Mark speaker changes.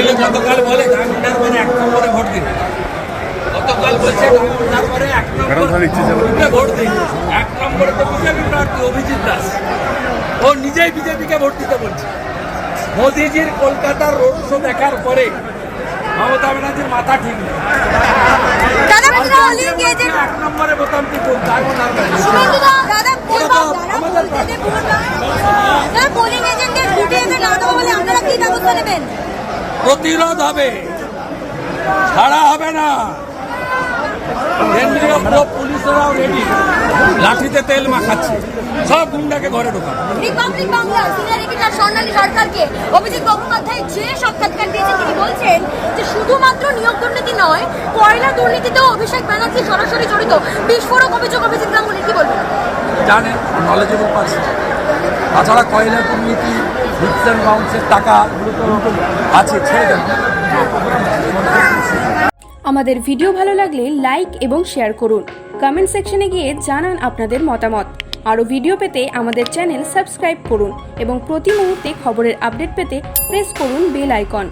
Speaker 1: নইলে গতকাল বলে পরে এক নম্বরে ভোট দিন। গতকাল বলছে ডায়মন্ডার পরে এক নম্বরে ভোট দিন। এক নম্বরে তো বিজেপি প্রার্থী অভিজিৎ দাস। ও নিজেই বিজেপিকে ভোট দিতে বলছে। মোদিজির কলকাতার রোড শো দেখার পরে মমতা ব্যানার্জির মাথা ঠিক নেই। এক নম্বরে বোতাম টিপুন
Speaker 2: এজেন্টদের না দেওয়া হলে আপনারা কি ব্যবস্থা নেবেন?
Speaker 1: প্রতিরোধ হবে। ছাড়া হবে না। কেন্দ্রীয় পুলিশেরাও রেডি লাঠিতে তেল মাখাচ্ছে। সব গুন্ডাকে ঘরে
Speaker 2: Republic Bangla senior editor Swarnali সরকারকে অভিজিৎ যে সাক্ষাৎকার দিয়েছেন তিনি বলছেন যে শুধুমাত্র নিয়োগ দুর্নীতি নয় কয়লা দুর্নীতিতেও অভিষেক ব্যানার্জি সরাসরি জড়িত। বিস্ফোরক অভিযোগ অভিজিৎ গাঙ্গুলি কি বলবেন?
Speaker 1: জানেন নলেজেবল পার্সন তাছাড়া কয়লা দুর্নীতি হিটস বাউন্সের টাকা আছে, ছেড়ে দেন।
Speaker 3: আমাদের ভিডিও ভালো লাগলে লাইক এবং শেয়ার করুন। কমেন্ট সেকশনে গিয়ে জানান আপনাদের মতামত। আরও ভিডিও পেতে আমাদের চ্যানেল সাবস্ক্রাইব করুন এবং প্রতি মুহূর্তে খবরের আপডেট পেতে প্রেস করুন বেল আইকন